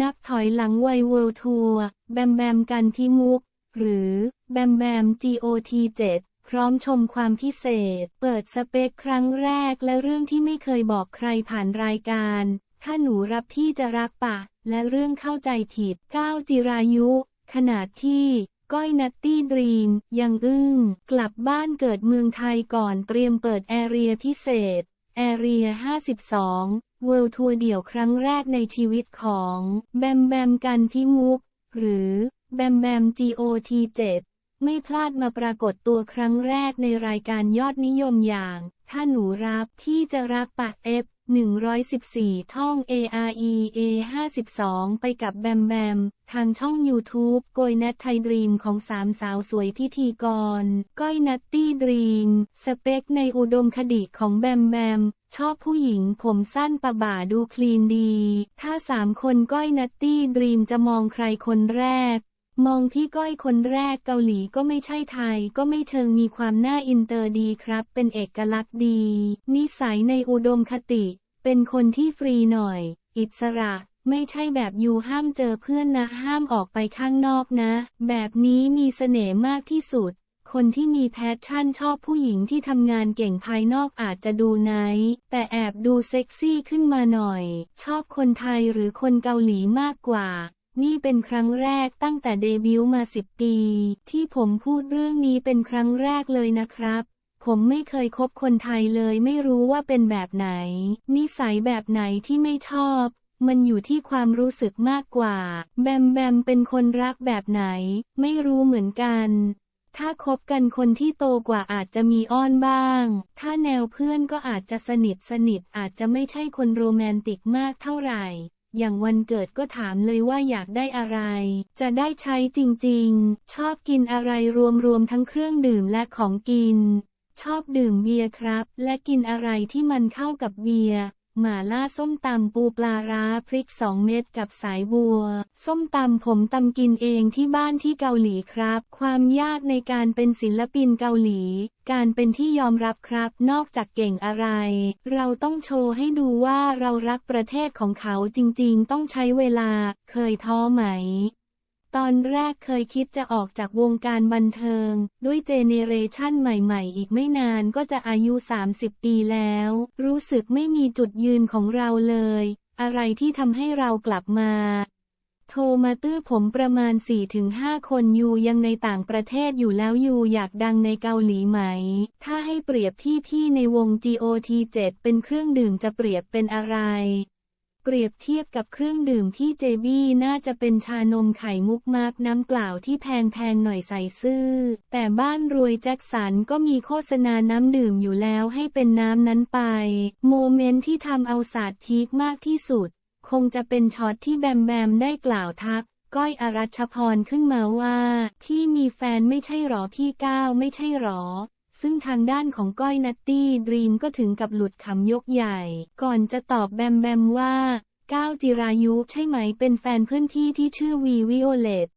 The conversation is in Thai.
นับถอยหลังวัยเวิลด์ทัวร์แบมแบมกันที่มุก หรือแบมแบม GOT7 พร้อมชมความพิเศษ เปิดสเปคครั้งแรกและเรื่องที่ไม่เคยบอกใครผ่านรายการ ถ้าหนูรับพี่จะรักปะ และเรื่องเข้าใจผิดก้าวจิรายุ ขนาดที่ก้อยนัตตี้ดรีม ยังอึ้ง กลับบ้านเกิดเมืองไทยก่อนเตรียมเปิดแอเรียพิเศษ แอเรีย 52 เวิลด์ทัวร์เดี่ยวครั้งแรกในชีวิตของแบมแบมกันที่มุก หรือแบมแบม GOT7 ไม่พลาดมาปรากฏตัวครั้งแรกในรายการยอดนิยมอย่าง ถ้าหนูรับพี่จะรักปะ F 114 ท่อง AREA 52 ไปกับแบมแบม ทางช่อง YouTube โกยแนทไทยดรีมของสามสาวสวยพิธีกร ก้อยนัตตี้ดรีม สเปคในอุดมคติของแบมแบม ชอบผู้หญิงผมสั้นประบ่าดูคลีนดี ถ้าสามคนก้อยนัตตี้ดรีมจะมองใครคนแรก มองพี่ก้อยคนแรกเกาหลีก็ไม่ใช่ไทย ก็ไม่เชิงมีความน่าอินเตอร์ดีครับ เป็นเอกลักษณ์ดี นิสัยในอุดมคติ เป็นคนที่ฟรีหน่อย อิสระ ไม่ใช่แบบอยู่ห้ามเจอเพื่อนนะ ห้ามออกไปข้างนอกนะ แบบนี้มีเสน่ห์มากที่สุด คนที่มีแพชชั่นชอบผู้หญิงที่ทำงานเก่งภายนอกอาจจะดูไนท์แต่แอบดูเซ็กซี่ขึ้นมาหน่อย ชอบคนไทยหรือคนเกาหลีมากกว่า นี่เป็นครั้งแรกตั้งแต่เดบิวต์มาสิบปี ที่ผมพูดเรื่องนี้เป็นครั้งแรกเลยนะครับ ผมไม่เคยคบคนไทยเลยไม่รู้ว่าเป็นแบบไหน นิสัยแบบไหนที่ไม่ชอบ มันอยู่ที่ความรู้สึกมากกว่า แบมแบมเป็นคนรักแบบไหน ไม่รู้เหมือนกันถ้าคบกันคนที่โตกว่าอาจจะมีอ้อนบ้าง ถ้าแนวเพื่อนก็อาจจะสนิทสนิทอาจจะไม่ใช่คนโรแมนติกมากเท่าไหร่ อย่างวันเกิดก็ถามเลยว่าอยากได้อะไร จะได้ใช้จริงๆ ชอบกินอะไรรวมๆทั้งเครื่องดื่มและของกิน ชอบดื่มเบียร์ครับ และกินอะไรที่มันเข้ากับเบียร์ หม่าล่าส้มตำปูปลาร้าพริกสองเม็ดกับสายบัว ส้มตำผมตำกินเองที่บ้านที่เกาหลีครับ ความยากในการเป็นศิลปินเกาหลี การเป็นที่ยอมรับครับ นอกจากเก่งอะไร เราต้องโชว์ให้ดูว่าเรารักประเทศของเขาจริงๆ ต้องใช้เวลา เคยท้อไหม ตอนแรกเคยคิดจะออกจากวงการบันเทิง ด้วยเจเนเรชันใหม่ๆ อีกไม่นานก็จะอายุ 30 ปีแล้ว รู้สึกไม่มีจุดยืนของเราเลย อะไรที่ทำให้เรากลับมา โทรมาตื้อผมประมาณ 4-5 คนยูยังในต่างประเทศอยู่แล้วยูอยากดังในเกาหลีไหม ถ้าให้เปรียบพี่ๆในวง GOT7 เป็นเครื่องดื่มจะเปรียบเป็นอะไร เปรียบเทียบกับเครื่องดื่มที่เจบี้น่าจะเป็นชานมไข่มุกมากน้ำเปล่าที่แพงๆหน่อยใส่ซื่อ แต่บ้านรวยแจ็คสันก็มีโฆษณาน้ำดื่มอยู่แล้วให้เป็นน้ำนั้นไป โมเมนต์ที่ทำเอาศาสตร์พีคมากที่สุด คงจะเป็นช็อตที่แบมแบมได้กล่าวทัก ก้อยอรัชพรขึ้นมาว่า พี่มีแฟนไม่ใช่หรอพี่ก้าวไม่ใช่หรอ ซึ่งทางด้านของก้อยนัตตี้ดรีมก็ถึงกับหลุดคำยกใหญ่ ก่อนจะตอบแบมแบมว่า ก้าวจิรายุใช่ไหมเป็นแฟนเพื่อนที่ที่ชื่อวีวิโอเลต